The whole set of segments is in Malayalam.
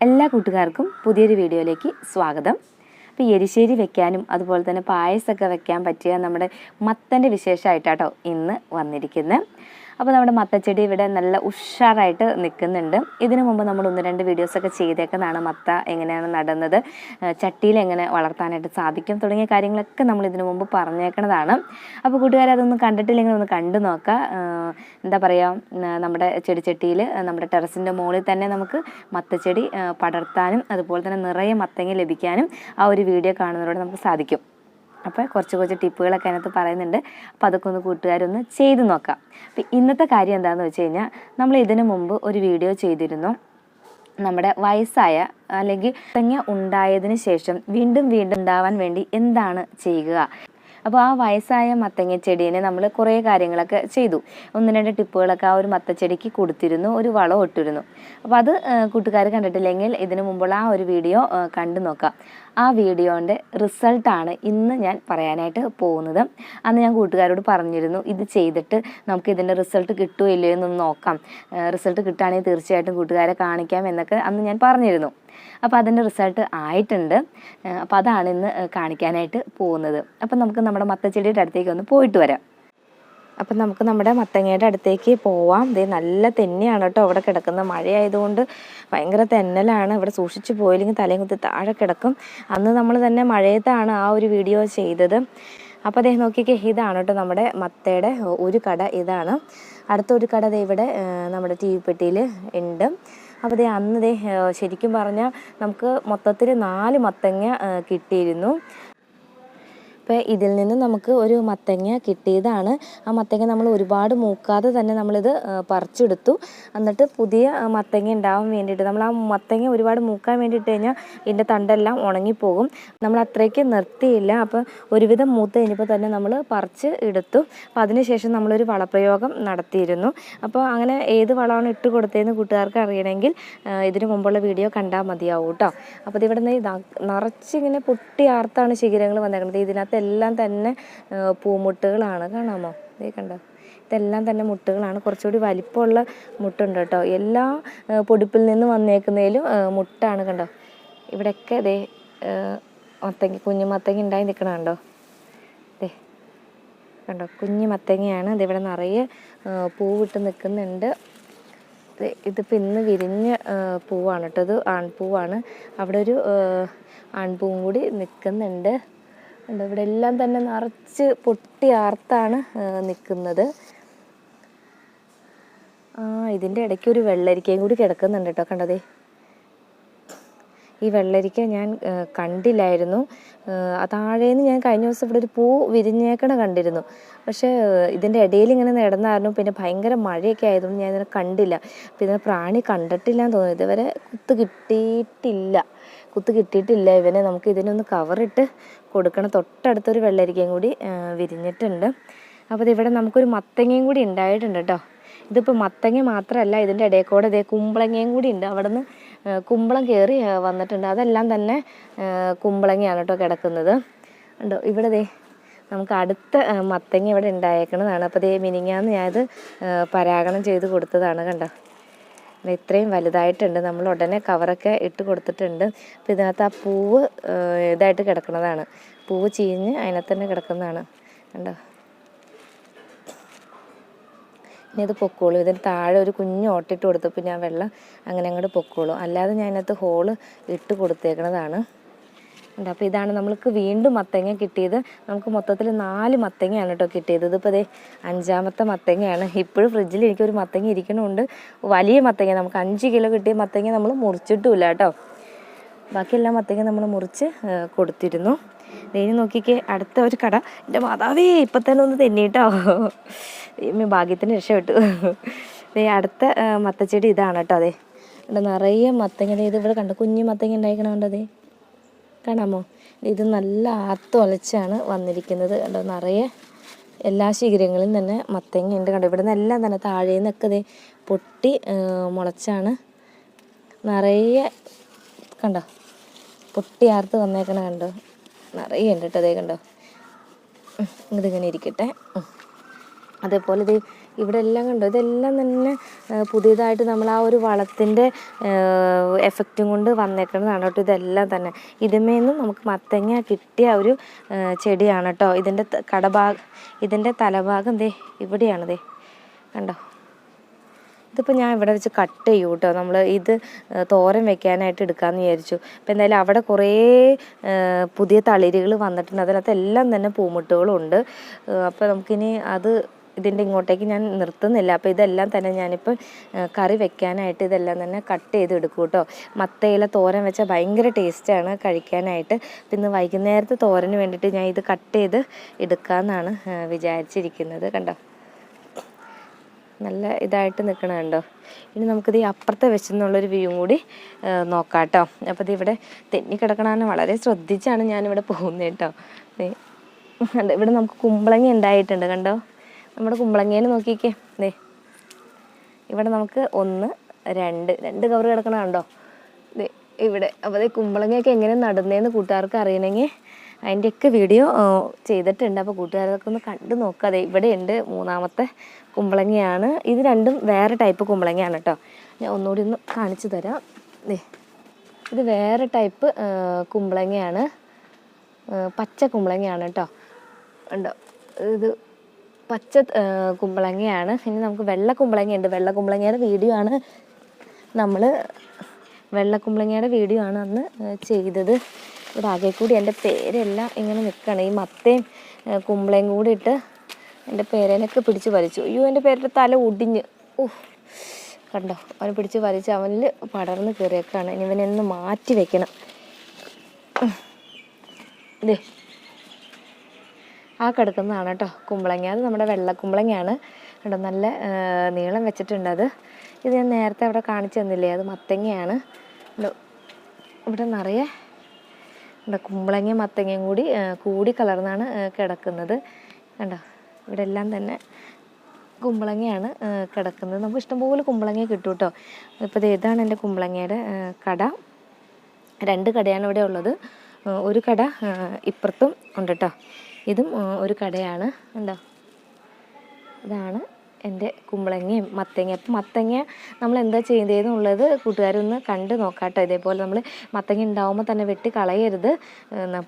എല്ലാ കൂട്ടുകാർക്കും പുതിയൊരു വീഡിയോയിലേക്ക് സ്വാഗതം. അപ്പോൾ എരിശ്ശേരി വെക്കാനും അതുപോലെ തന്നെ പായസമൊക്കെ വെക്കാൻ പറ്റിയ നമ്മുടെ മത്തന്റെ വിശേഷമായിട്ടാട്ടോ ഇന്ന് വന്നിരിക്കുന്നത് അപ്പോൾ നമ്മുടെ മത്തച്ചെടി ഇവിടെ നല്ല ഉഷാറായിട്ട് നിൽക്കുന്നുണ്ട്. ഇതിനു മുമ്പ് നമ്മൾ ഒന്ന് രണ്ട് വീഡിയോസൊക്കെ ചെയ്തേക്കുന്നതാണ് മത്ത എങ്ങനെയാണ് നടുന്നത് ചട്ടിയിൽ എങ്ങനെ വളർത്താനായിട്ട് സാധിക്കും തുടങ്ങിയ കാര്യങ്ങളൊക്കെ നമ്മൾ ഇതിനു മുമ്പ് പറഞ്ഞേക്കുന്നതാണ്. അപ്പോൾ കൂട്ടുകാരെ അതൊന്നും കണ്ടിട്ടില്ലെങ്കിൽ ഒന്ന് കണ്ടു നോക്കുക. എന്താ പറയുക നമ്മുടെ ചെടിച്ചട്ടിയിൽ നമ്മുടെ ടെറസിന്റെ മുകളിൽ തന്നെ നമുക്ക് മത്തച്ചെടി പടർത്താനും അതുപോലെ തന്നെ നിറയെ മത്തങ്ങ ലഭിക്കാനും ആ ഒരു വീഡിയോ കാണുന്നതിലൂടെ നമുക്ക് സാധിക്കും. അപ്പോൾ കുറച്ച് കുറച്ച് ടിപ്പുകളൊക്കെ അതിനകത്ത് പറയുന്നുണ്ട്. അപ്പോൾ അതൊക്കെ ഒന്ന് കൂട്ടുകാരൊന്ന് ചെയ്ത് നോക്കാം. അപ്പോൾ ഇന്നത്തെ കാര്യം എന്താണെന്ന് വെച്ച് കഴിഞ്ഞാൽ നമ്മൾ ഇതിനു മുമ്പ് ഒരു വീഡിയോ ചെയ്തിരുന്നു. നമ്മുടെ വയസ്സായ അല്ലെങ്കിൽ തുടങ്ങിയ ഉണ്ടായതിന് ശേഷം വീണ്ടും വീണ്ടും ഉണ്ടാവാൻ വേണ്ടി എന്താണ് ചെയ്യുക? അപ്പോൾ ആ വയസ്സായ മത്തങ്ങ ചെടീനെ നമ്മൾ കുറേ കാര്യങ്ങളൊക്കെ ചെയ്തു. ഒന്ന് രണ്ട് ടിപ്പുകളൊക്കെ ആ ഒരു മത്തച്ചെടിക്ക് കൊടുത്തിരുന്നു ഒരു വളം ഇട്ടിരുന്നു. അപ്പോൾ അത് കൂട്ടുകാർ കണ്ടിട്ടില്ലെങ്കിൽ ഇതിനു മുമ്പുള്ള ആ ഒരു വീഡിയോ കണ്ടു നോക്കാം. ആ വീഡിയോന്റെ റിസൾട്ടാണ് ഇന്ന് ഞാൻ പറയാനായിട്ട് പോകുന്നത്. അന്ന് ഞാൻ കൂട്ടുകാരോട് പറഞ്ഞിരുന്നു ഇത് ചെയ്തിട്ട് നമുക്ക് ഇതിന്റെ റിസൾട്ട് കിട്ടുമോ ഇല്ലയോ എന്നൊന്ന് നോക്കാം. റിസൾട്ട് കിട്ടുകയാണെങ്കിൽ തീർച്ചയായിട്ടും കൂട്ടുകാരെ കാണിക്കാം എന്നൊക്കെ അന്ന് ഞാൻ പറഞ്ഞിരുന്നു. അപ്പോൾ അതിന്റെ റിസൾട്ട് ആയിട്ടുണ്ട്. അപ്പോൾ അതാണ് ഇന്ന് കാണിക്കാനായിട്ട് പോകുന്നത്. അപ്പോൾ നമുക്ക് നമ്മുടെ മത്തച്ചെടിയുടെ അടുത്തേക്ക് ഒന്ന് പോയിട്ട് വരാം. അപ്പം നമുക്ക് നമ്മുടെ മത്തങ്ങയുടെ അടുത്തേക്ക് പോവാം. ദേ നല്ല തെന്നിയാണ് കേട്ടോ. ഇവിടെ കിടക്കുന്നത് മഴയായതുകൊണ്ട് ഭയങ്കര തെന്നലാണ്. ഇവിടെ സൂക്ഷിച്ചു പോയില്ലെങ്കിൽ തലയും കുത്തി താഴെ കിടക്കും. അന്ന് നമ്മൾ തന്നെ മഴയത്താണ് ആ ഒരു വീഡിയോ ചെയ്തത്. അപ്പോൾ അദ്ദേഹം നോക്കിയൊക്കെ ഇതാണ് കേട്ടോ നമ്മുടെ മത്തയുടെ ഒരു കട ഇതാണ്. അടുത്തൊരു കട ഇവിടെ നമ്മുടെ ടി വി പെട്ടിയിൽ ഉണ്ട്. അപ്പോൾ ദേ അന്ന് ദേ ശരിക്കും പറഞ്ഞാൽ നമുക്ക് മൊത്തത്തിൽ നാല് മത്തങ്ങ കിട്ടിയിരുന്നു. അപ്പോൾ ഇതിൽ നിന്ന് നമുക്ക് ഒരു മത്തങ്ങ കിട്ടിയതാണ്. ആ മത്തങ്ങ നമ്മൾ ഒരുപാട് മൂക്കാതെ തന്നെ നമ്മളിത് പറിച്ചെടുത്തു. എന്നിട്ട് പുതിയ മത്തങ്ങ ഉണ്ടാവാൻ വേണ്ടിയിട്ട് നമ്മൾ ആ മത്തങ്ങ ഒരുപാട് മൂക്കാൻ വേണ്ടിയിട്ട് കഴിഞ്ഞാൽ ഇതിന്റെ തണ്ടെല്ലാം ഉണങ്ങിപ്പോകും. നമ്മൾ അത്രയ്ക്ക് നിർത്തിയില്ല. അപ്പോൾ ഒരുവിധം മൂത്ത് കഴിഞ്ഞപ്പോൾ തന്നെ നമ്മൾ പറിച്ച് എടുത്തു. അപ്പോൾ അതിനുശേഷം നമ്മളൊരു വളപ്രയോഗം നടത്തിയിരുന്നു. അപ്പോൾ അങ്ങനെ ഏത് വളമാണ് ഇട്ട് കൊടുത്തതെന്ന് കൂട്ടുകാർക്ക് അറിയണമെങ്കിൽ ഇതിനു മുമ്പുള്ള വീഡിയോ കണ്ടാൽ മതിയാവും കേട്ടോ. അപ്പോൾ ഇതിവിടെ നിന്ന് നിറച്ചിങ്ങനെ പൊട്ടിയാർത്താണ് ശിഖരങ്ങൾ വന്നേക്കുന്നത് ഇതിനകത്ത് എല്ലാം തന്നെ പൂമുട്ടുകളാണ്. കാണാമോ? ഇതേ കണ്ടോ? ഇതെല്ലാം തന്നെ മുട്ടുകളാണ്. കുറച്ചുകൂടി വലിപ്പമുള്ള മുട്ടുണ്ട് കേട്ടോ. എല്ലാ പൊടിപ്പിൽ നിന്ന് വന്നേക്കുന്നതിലും മുട്ടാണ് കണ്ടോ? ഇവിടെയൊക്കെ ആ, മത്തങ്ങ കുഞ്ഞു മത്തങ്ങ ഉണ്ടായി നിൽക്കണ കണ്ടോ? ദേ കണ്ടോ? കുഞ്ഞു മത്തങ്ങയാണ് ഇതിവിടെ നിറയെ പൂവിട്ട് നിൽക്കുന്നുണ്ട്. ഇതിപ്പോൾ ഇന്ന് വിരിഞ്ഞ പൂവാണ് കേട്ടോ. ഇത് ആൺപൂവാണ്. അവിടെ ഒരു ആൺപൂവും കൂടി നിൽക്കുന്നുണ്ട്. ഉണ്ട് ഇവിടെ എല്ലാം തന്നെ നിറച്ച് പൊട്ടി ആർത്താണ് നിൽക്കുന്നത്. ആ ഇതിന്റെ ഇടയ്ക്ക് ഒരു വെള്ളരിക്കയും കൂടി കിടക്കുന്നുണ്ട് കേട്ടോ കണ്ടതേ ഈ വെള്ളരിക്ക ഞാൻ കണ്ടില്ലായിരുന്നു. താഴേന്ന് ഞാൻ കഴിഞ്ഞ ദിവസം ഇവിടെ ഒരു പൂ വിരിഞ്ഞേക്കണ കണ്ടിരുന്നു. പക്ഷേ ഇതിന്റെ ഇടയിൽ ഇങ്ങനെ നടന്നായിരുന്നു. പിന്നെ ഭയങ്കര മഴയൊക്കെ ആയതുകൊണ്ട് ഞാൻ ഇതിനെ കണ്ടില്ല. പിന്നെ പ്രാണി കണ്ടിട്ടില്ല എന്ന് തോന്നുന്നു. ഇതുവരെ കുത്ത് കിട്ടിയിട്ടില്ല. കുത്ത് കിട്ടിയിട്ടില്ല. ഇവനെ നമുക്ക് ഇതിനൊന്ന് കവറിട്ട് കൊടുക്കണം. തൊട്ടടുത്തൊരു വെള്ളരിക്കയും കൂടി വിരിഞ്ഞിട്ടുണ്ട്. അപ്പോൾ ഇതിവിടെ നമുക്കൊരു മത്തങ്ങയും കൂടി ഉണ്ടായിട്ടുണ്ട് കേട്ടോ. ഇതിപ്പോൾ മത്തങ്ങ മാത്രമല്ല ഇതിന്റെ ഇടയിൽ കൂടെ ഇതേ കുമ്പളങ്ങയും കൂടി ഉണ്ട്. അവിടെ നിന്ന് കുമ്പളം കയറി വന്നിട്ടുണ്ട്. അതെല്ലാം തന്നെ കുമ്പളങ്ങയാണ് കേട്ടോ കിടക്കുന്നത്. ഉണ്ടോ ഇവിടെ ദേ നമുക്ക് അടുത്ത മത്തങ്ങ ഇവിടെ ഉണ്ടായേക്കണതാണ്. അപ്പോൾ ദേ മിനിങ്ങാന്ന് ഞാനത് പരാഗണം ചെയ്ത് കൊടുത്തതാണ് കണ്ടോ. ഇത്രയും വലുതായിട്ടുണ്ട്. നമ്മൾ ഉടനെ കവറൊക്കെ ഇട്ട് കൊടുത്തിട്ടുണ്ട്. അപ്പോൾ ഇതിനകത്ത് ആ പൂവ് ഇതായിട്ട് കിടക്കുന്നതാണ്. പൂവ് ചീഞ്ഞ് അതിനകത്ത് തന്നെ കിടക്കുന്നതാണ്. കണ്ടോ. ഇനി ഇത് പൊക്കോളൂ. ഇതിന് താഴെ ഒരു കുഞ്ഞ് ഓട്ടിട്ട് കൊടുത്തപ്പോൾ ഞാൻ വെള്ളം അങ്ങനെ അങ്ങോട്ട് പൊക്കോളൂ. അല്ലാതെ ഞാൻ അതിനകത്ത് ഹോൾ ഇട്ട് കൊടുത്തേക്കണതാണ്. ഉണ്ട് അപ്പോൾ ഇതാണ് നമ്മൾക്ക് വീണ്ടും മത്തങ്ങ കിട്ടിയത്. നമുക്ക് മൊത്തത്തിൽ നാല് മത്തങ്ങയാണ് കേട്ടോ കിട്ടിയത്. ഇതിപ്പോൾ അതേ അഞ്ചാമത്തെ മത്തങ്ങയാണ്. ഇപ്പോഴും ഫ്രിഡ്ജിൽ എനിക്കൊരു മത്തങ്ങ ഇരിക്കണമുണ്ട് വലിയ മത്തങ്ങ. നമുക്ക് അഞ്ച് കിലോ കിട്ടിയ മത്തങ്ങ നമ്മൾ മുറിച്ചിട്ടുമില്ല കേട്ടോ. ബാക്കിയെല്ലാം മത്തങ്ങ നമ്മൾ മുറിച്ച് കൊടുത്തിരുന്നു. ഇനി നോക്കിക്കേ അടുത്ത ഒരു കട. എന്റെ മാതാവേ ഇപ്പം തന്നെ ഒന്ന് തെന്നിട്ടോ. ഭാഗ്യത്തിന് രക്ഷപ്പെട്ടു. ദേ അടുത്ത മത്തച്ചെടി ഇതാണ് കേട്ടോ അതെ ഇവിടെ നിറയെ മത്തങ്ങ ഇത് ഇവിടെ കണ്ട കുഞ്ഞു മത്തങ്ങ ഉണ്ടായിക്കണ കണ്ടോ ദേ. കാണാമോ? ഇത് നല്ല ആത്തൊലച്ചാണ് വന്നിരിക്കുന്നത്. കണ്ടോ നിറയെ എല്ലാ ശിഖരങ്ങളിലും തന്നെ മത്തങ്ങ ഉണ്ട്. കണ്ടോ ഇവിടെ നിന്നെല്ലാം തന്നെ താഴെ നിന്നൊക്കെ ദേ പൊട്ടി മുളച്ചാണ്. നിറയെ കണ്ടോ പൊട്ടി ആർത്ത് വന്നേക്കണ കണ്ടോ. നിറയെ ഉണ്ട് കേട്ടോ അതേ കണ്ടോ. ഇതിങ്ങനെ ഇരിക്കട്ടെ. അതേപോലെ ഇത് ഇവിടെ എല്ലാം കണ്ടോ ഇതെല്ലാം തന്നെ പുതിയതായിട്ട് നമ്മൾ ആ ഒരു വളത്തിന്റെ എഫക്റ്റും കൊണ്ട് വന്നേക്കുന്നതാണ് കേട്ടോ ഇതെല്ലാം തന്നെ. ഇതിന്മേന്നും നമുക്ക് മത്തങ്ങ കിട്ടിയ ഒരു ചെടിയാണ് കേട്ടോ. ഇതിന്റെ കടഭാഗം ഇതിന്റെ തലഭാഗം ദേ ഇവിടെയാണ് ദേ. കണ്ടോ? ഇതിപ്പോൾ ഞാൻ ഇവിടെ വെച്ച് കട്ട് ചെയ്യും കേട്ടോ നമ്മൾ ഇത് തോരൻ വെക്കാനായിട്ട് എടുക്കാമെന്ന് വിചാരിച്ചു. അപ്പോൾ എന്തായാലും അവിടെ കുറേ പുതിയ തളിരുകൾ വന്നിട്ടുണ്ട്. അതിനകത്ത് എല്ലാം തന്നെ പൂമുട്ടുകളും ഉണ്ട് അപ്പോൾ നമുക്കിനി അത് ഇതിന്റെ ഇങ്ങോട്ടേക്ക് ഞാൻ നിർത്തുന്നില്ല. അപ്പോൾ ഇതെല്ലാം തന്നെ ഞാനിപ്പോൾ കറി വെക്കാനായിട്ട് ഇതെല്ലാം തന്നെ കട്ട് ചെയ്ത് എടുക്കും കേട്ടോ മത്തയില തോരൻ വെച്ചാൽ ഭയങ്കര ടേസ്റ്റാണ് കഴിക്കാനായിട്ട്. പിന്നെ വൈകുന്നേരത്തെ തോരന് വേണ്ടിയിട്ട് ഞാൻ ഇത് കട്ട് ചെയ്ത് എടുക്കാമെന്നാണ് വിചാരിച്ചിരിക്കുന്നത്. കണ്ടോ? നല്ല ഇതായിട്ട് നിൽക്കണ കണ്ടോ? ഇനി നമുക്കിത് ഈ അപ്പുറത്തെ വെച്ചെന്നുള്ളൊരു വ്യൂ കൂടി നോക്കാം കേട്ടോ അപ്പോൾ ഇത് ഇവിടെ തെന്നിക്കിടക്കണ വളരെ ശ്രദ്ധിച്ചാണ് ഞാനിവിടെ പോകുന്നത് കേട്ടോ. ഇവിടെ നമുക്ക് കുമ്പളങ്ങ ഉണ്ടായിട്ടുണ്ട് കണ്ടോ? നമ്മുടെ കുമ്പളങ്ങയിൽ നോക്കിക്കേ. ദേ ഇവിടെ നമുക്ക് ഒന്ന് രണ്ട് രണ്ട് കവർ കിടക്കണ കണ്ടോ? ദേ ഇവിടെ. അപ്പോൾ കുമ്പളങ്ങയൊക്കെ എങ്ങനെ നടുന്നതെന്ന് കൂട്ടുകാർക്ക് അറിയണമെങ്കിൽ അതിന്റെയൊക്കെ വീഡിയോ ചെയ്തിട്ടുണ്ട്. അപ്പോൾ കൂട്ടുകാരൊക്കെ ഒന്ന് കണ്ടു നോക്കുക അതെ ഇവിടെ ഉണ്ട് മൂന്നാമത്തെ കുമ്പളങ്ങയാണ്. ഇത് രണ്ടും വേറെ ടൈപ്പ് കുമ്പളങ്ങയാണ് കേട്ടോ ഞാൻ ഒന്നുകൂടി ഒന്ന് കാണിച്ചു തരാം. ഇത് വേറെ ടൈപ്പ് കുമ്പളങ്ങയാണ്. പച്ച കുമ്പളങ്ങയാണ് കേട്ടോ ഉണ്ടോ ഇത് പച്ച കുമ്പളങ്ങയാണ്. ഇനി നമുക്ക് വെള്ള കുമ്പളങ്ങയുണ്ട്. വെള്ള കുമ്പളങ്ങയുടെ വീഡിയോ ആണ് നമ്മൾ വെള്ള കുമ്പളങ്ങയുടെ വീഡിയോ ആണ് അന്ന് ചെയ്തത്. ഇവിടെ ആകെ കൂടി എന്റെ പേരെല്ലാം ഇങ്ങനെ നിൽക്കണം ഈ മത്തയും കുമ്പളയും കൂടി ഇട്ട് എന്റെ പേരേനൊക്കെ പിടിച്ച് വലിച്ചു. അയ്യോ എന്റെ പേരുടെ തല ഒടിഞ്ഞ്. ഓ കണ്ടോ? അവനെ പിടിച്ച് വലിച്ച് അവനിൽ പടർന്ന് കയറിയേക്കാണ്. ഇനി ഇവനെ ഒന്ന് മാറ്റി വെക്കണം. ദേ. ആ കിടക്കുന്നതാണ് കേട്ടോ കുമ്പളങ്ങ. അത് നമ്മുടെ വെള്ള കുമ്പളങ്ങയാണ് കേട്ടോ നല്ല നീളം വെച്ചിട്ടുണ്ട് അത്. ഇത് ഞാൻ നേരത്തെ അവിടെ കാണിച്ചു തന്നില്ലേ? അത് മത്തങ്ങയാണ്. ഇവിടെ നിറയെ എന്താ കുമ്പളങ്ങയും മത്തങ്ങയും കൂടി കൂടി കലർന്നാണ് കിടക്കുന്നത്. കണ്ടോ ഇവിടെ എല്ലാം തന്നെ കുമ്പളങ്ങയാണ് കിടക്കുന്നത്. നമുക്ക് ഇഷ്ടംപോലെ കുമ്പളങ്ങ കിട്ടും കേട്ടോ ഇപ്പോൾ ഇതാണ് എന്റെ കുമ്പളങ്ങയുടെ കട. രണ്ട് കടയാണ് ഇവിടെ ഉള്ളത്. ഒരു കട ഇപ്പുറത്തും ഉണ്ട് കേട്ടോ ഇതും ഒരു കടയാണ്. ഉണ്ടോ ഇതാണ് എന്റെ കുമ്പളങ്ങയും മത്തങ്ങ അപ്പം മത്തങ്ങ നമ്മൾ എന്താ ചെയ്തതെന്നുള്ളത് കൂട്ടുകാരൊന്ന് കണ്ട് നോക്കാട്ടോ. കേട്ടോ ഇതേപോലെ നമ്മൾ മത്തങ്ങ ഉണ്ടാവുമ്പോൾ തന്നെ വെട്ടി കളയരുത്.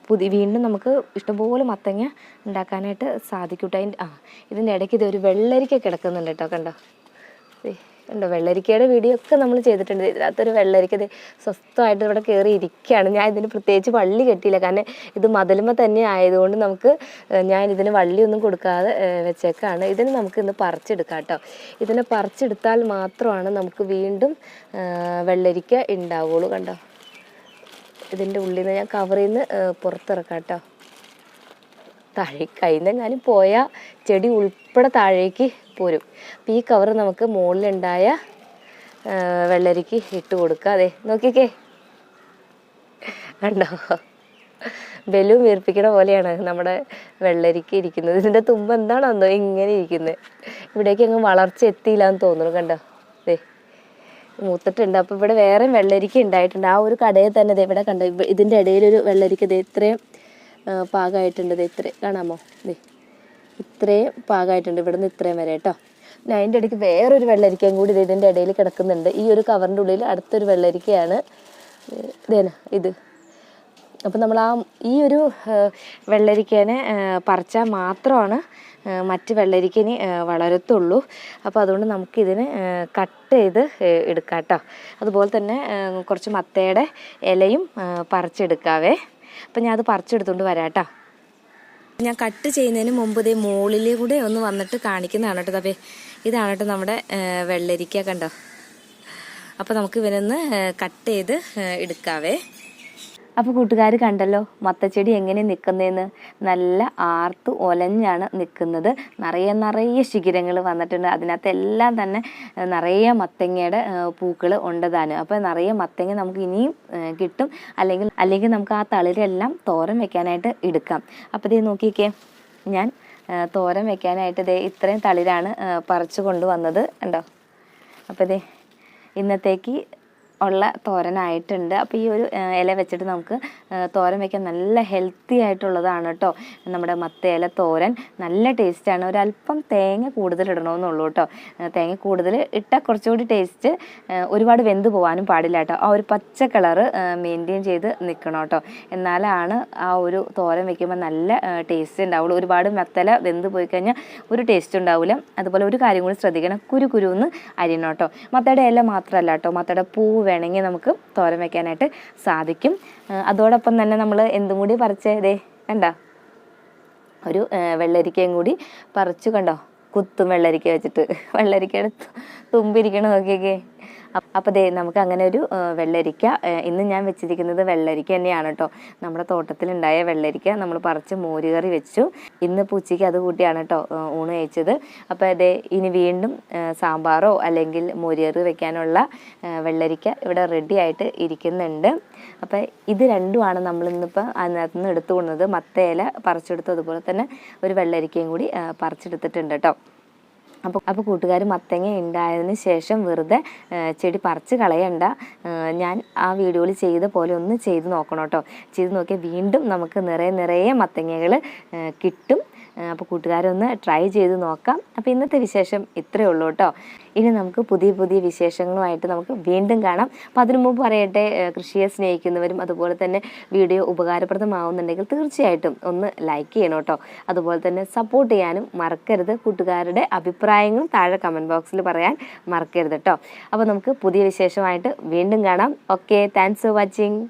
പുതി വീണ്ടും നമുക്ക് ഇഷ്ടംപോലെ മത്തങ്ങ ഉണ്ടാക്കാനായിട്ട് സാധിക്കും കേട്ടോ അതിന്റെ ആ ഇതിന്റെ ഇടയ്ക്ക് ഇത് ഒരു വെള്ളരിക്ക കിടക്കുന്നുണ്ട് കേട്ടോ കണ്ടോ? ദേ, കണ്ടോ വെള്ളരിക്കയുടെ വീഡിയോ ഒക്കെ നമ്മൾ ചെയ്തിട്ടുണ്ട്. ഇതിനകത്തൊരു വെള്ളരിക്ക സ്വസ്ഥമായിട്ട് ഇവിടെ കയറി ഇരിക്കുകയാണ്. ഞാൻ ഇതിന് പ്രത്യേകിച്ച് വള്ളി കെട്ടിയില്ല. കാരണം ഇത് മതിലുമ തന്നെ ആയതുകൊണ്ട് നമുക്ക് ഞാൻ ഇതിന് വള്ളിയൊന്നും കൊടുക്കാതെ വെച്ചേക്കാണ്. ഇതിന് നമുക്ക് ഇന്ന് പറിച്ചെടുക്കാം കേട്ടോ. ഇതിനെ പറിച്ചെടുത്താൽ മാത്രമാണ് നമുക്ക് വീണ്ടും വെള്ളരിക്ക ഉണ്ടാവുള്ളൂ കണ്ടോ? ഇതിന്റെ ഉള്ളിൽ നിന്ന് ഞാൻ കവറിൽ നിന്ന് പുറത്തിറക്കാം കേട്ടോ. താഴെ ഞാനും പോയാൽ ചെടി ഉൾപ്പെടെ താഴേക്ക് പോരും. അപ്പം ഈ കവർ നമുക്ക് മുകളിലുണ്ടായ വെള്ളരിക്ക് ഇട്ട് കൊടുക്കാം. അതെ നോക്കിക്കേ. കണ്ടോ? ബലൂൺ വീർപ്പിക്കണ പോലെയാണ് നമ്മുടെ വെള്ളരിക്ക് ഇരിക്കുന്നത്. ഇതിന്റെ തുമ്പ് എന്താണെന്നോ ഇങ്ങനെ ഇരിക്കുന്നത് ഇവിടേക്ക് അങ്ങ് വളർച്ച എത്തിയില്ല എന്ന് തോന്നുന്നു കണ്ടോ? അതെ മൂത്തിട്ടുണ്ട്. അപ്പോൾ ഇവിടെ വേറെ വെള്ളരിക്ക ഉണ്ടായിട്ടുണ്ട്. ആ ഒരു കടയിൽ തന്നെ ദേ ഇവിടെ കണ്ടോ? ഇതിന്റെ ഇടയിലൊരു വെള്ളരിക്ക ദേ ഇത്രയും പാകമായിട്ടുണ്ട്. ദേ ഇത്രയും. കാണാമോ? ദേ. ഇത്രയും പാകമായിട്ടുണ്ട്. ഇവിടുന്ന് ഇത്രയും വരെ കേട്ടോ. പിന്നെ അതിന്റെ ഇടയ്ക്ക് വേറൊരു വെള്ളരിക്കയും കൂടി ഇത് ഇതിന്റെ ഇടയിൽ കിടക്കുന്നുണ്ട്. ഈ ഒരു കവറിന്റെ ഉള്ളിൽ അടുത്തൊരു വെള്ളരിക്കയാണ്. ഇതേന ഇത് അപ്പം നമ്മൾ ആ ഈ ഒരു വെള്ളരിക്കേനെ പറിച്ചാൽ മാത്രമാണ് മറ്റ് വെള്ളരിക്കനി വളരത്തുള്ളൂ. അപ്പോൾ അതുകൊണ്ട് നമുക്കിതിനെ കട്ട് ചെയ്ത് എടുക്കാം കേട്ടോ. അതുപോലെ തന്നെ കുറച്ച് മത്തയുടെ ഇലയും പറിച്ചെടുക്കാവേ. അപ്പം ഞാൻ അത് പറിച്ചെടുത്തുകൊണ്ട് വരാം കേട്ടോ. ഞാൻ കട്ട് ചെയ്യുന്നതിന് മുമ്പ് ഇതേ മുകളിൽ കൂടെ ഒന്ന് വന്നിട്ട് കാണിക്കുന്നതാണ് കേട്ടോ തപ്പേ ഇതാണ് കേട്ടോ നമ്മുടെ വെള്ളരിക്ക കണ്ടോ? അപ്പോൾ നമുക്ക് ഇവനൊന്ന് കട്ട് ചെയ്ത് എടുക്കാവേ. അപ്പോൾ കൂട്ടുകാർ കണ്ടല്ലോ മത്തച്ചെടി എങ്ങനെ നിൽക്കുന്നതെന്ന് നല്ല ആർത്ത് ഒലഞ്ഞാണ് നിൽക്കുന്നത് നിറയെ നിറയെ ശിഖിരങ്ങൾ വന്നിട്ടുണ്ട്. അതിനകത്ത് എല്ലാം തന്നെ നിറയെ മത്തങ്ങയുടെ പൂക്കൾ ഉണ്ടതാണ്. അപ്പോൾ നിറയെ മത്തങ്ങ നമുക്ക് ഇനിയും കിട്ടും. അല്ലെങ്കിൽ അല്ലെങ്കിൽ നമുക്ക് ആ തളിരെല്ലാം തോരൻ വെക്കാനായിട്ട് എടുക്കാം. അപ്പോൾ ഇത് നോക്കിക്കേ ഞാൻ തോരം തോരൻ വെക്കാനായിട്ട് ഇതേ ഇത്രയും തളിരാണ് പറിച്ചു കൊണ്ടുവന്നത് കണ്ടോ? അപ്പോൾ ഇതേ ഇന്നത്തേക്ക് ഉള്ള തോരനായിട്ടുണ്ട്. അപ്പോൾ ഈ ഒരു ഇല വെച്ചിട്ട് നമുക്ക് തോരൻ വയ്ക്കാൻ നല്ല ഹെൽത്തി ആയിട്ടുള്ളതാണ് കേട്ടോ. നമ്മുടെ മത്തയില തോരൻ നല്ല ടേസ്റ്റാണ് ഒരല്പം തേങ്ങ കൂടുതൽ ഇടണമെന്നുള്ളൂ കേട്ടോ. തേങ്ങ കൂടുതൽ ഇട്ടാൽ കുറച്ചുകൂടി ടേസ്റ്റ് ഒരുപാട് വെന്ത് പോകാനും പാടില്ല കേട്ടോ. ആ ഒരു പച്ച കളറ് മെയിന്റെയിൻ ചെയ്ത് നിൽക്കണം കേട്ടോ. എന്നാലാണ് ആ ഒരു തോരൻ വയ്ക്കുമ്പോൾ നല്ല ടേസ്റ്റ് ഉണ്ടാവുള്ളൂ. ഒരുപാട് മത്തല വെന്ത് പോയി കഴിഞ്ഞാൽ ഒരു ടേസ്റ്റ് ഉണ്ടാവില്ല അതുപോലെ ഒരു കാര്യം കൂടി ശ്രദ്ധിക്കണം. കുരു കുരുന്ന് അരിയണം കേട്ടോ. മത്തയുടെ ഇല മാത്രമല്ല കേട്ടോ. മത്തയുടെ പൂ വേണമെങ്കിൽ നമുക്ക് തോരൻ വെക്കാനായിട്ട് സാധിക്കും. അതോടൊപ്പം തന്നെ നമ്മൾ എന്തും കൂടി പറിച്ചതേ കണ്ടോ? ഒരു വെള്ളരിക്കയും കൂടി പറിച്ചു കണ്ടോ? കുത്തും വെള്ളരിക്ക വെച്ചിട്ട്. വെള്ളരിക്കയുടെ തുമ്പിരിക്കണ നോക്കിയൊക്കെ. അപ്പോൾ ദേ നമുക്ക് അങ്ങനെ ഒരു വെള്ളരിക്ക ഇന്ന് ഞാൻ വെച്ചിരിക്കുന്നത് വെള്ളരിക്ക തന്നെയാണ് കേട്ടോ. നമ്മുടെ തോട്ടത്തിലുണ്ടായ വെള്ളരിക്ക നമ്മൾ പറിച്ച് മോരുകറി വെച്ചു. ഇന്ന് പൂച്ചയ്ക്ക് അത് കൂട്ടിയാണ് കേട്ടോ ഊണ് കഴിച്ചത്. അപ്പോൾ അതേ ഇനി വീണ്ടും സാമ്പാറോ അല്ലെങ്കിൽ മോരുകറി വെക്കാനുള്ള വെള്ളരിക്ക ഇവിടെ റെഡി ആയിട്ട് ഇരിക്കുന്നുണ്ട്. അപ്പോൾ ഇത് രണ്ടുമാണ് നമ്മൾ ഇന്നിപ്പോൾ അതിനകത്ത് നിന്ന് എടുത്തു കൊണ്ടത് മത്തയില പറിച്ചെടുത്തു അതുപോലെ തന്നെ ഒരു വെള്ളരിക്കയും കൂടി പറിച്ചെടുത്തിട്ടുണ്ട് കേട്ടോ. അപ്പോൾ അപ്പോൾ കൂട്ടുകാർ മത്തങ്ങ ഉണ്ടായതിന് ശേഷം വെറുതെ ചെടി പറിച്ച് കളയണ്ട. ഞാൻ ആ വീഡിയോയിൽ ചെയ്ത പോലെ ഒന്ന് ചെയ്ത് നോക്കണം കേട്ടോ. ചെയ്ത് നോക്കിയാൽ വീണ്ടും നമുക്ക് നിറയെ നിറയെ മത്തങ്ങകൾ കിട്ടും. അപ്പോൾ കൂട്ടുകാരൊന്ന് ട്രൈ ചെയ്ത് നോക്കാം. അപ്പോൾ ഇന്നത്തെ വിശേഷം ഇത്രയേ ഉള്ളൂ കേട്ടോ. ഇനി നമുക്ക് പുതിയ പുതിയ വിശേഷങ്ങളുമായിട്ട് നമുക്ക് വീണ്ടും കാണാം. അപ്പോൾ അതിനു മുമ്പ് പറയട്ടെ കൃഷിയെ സ്നേഹിക്കുന്നവരും അതുപോലെ തന്നെ വീഡിയോ ഉപകാരപ്രദമാവുന്നുണ്ടെങ്കിൽ തീർച്ചയായിട്ടും ഒന്ന് ലൈക്ക് ചെയ്യണം കേട്ടോ. അതുപോലെ തന്നെ സപ്പോർട്ട് ചെയ്യാനും മറക്കരുത്. കൂട്ടുകാരുടെ അഭിപ്രായങ്ങളും താഴെ കമന്റ് ബോക്സിൽ പറയാൻ മറക്കരുത് കേട്ടോ. അപ്പോൾ നമുക്ക് പുതിയ വിശേഷമായിട്ട് വീണ്ടും കാണാം. Okay thanks for watching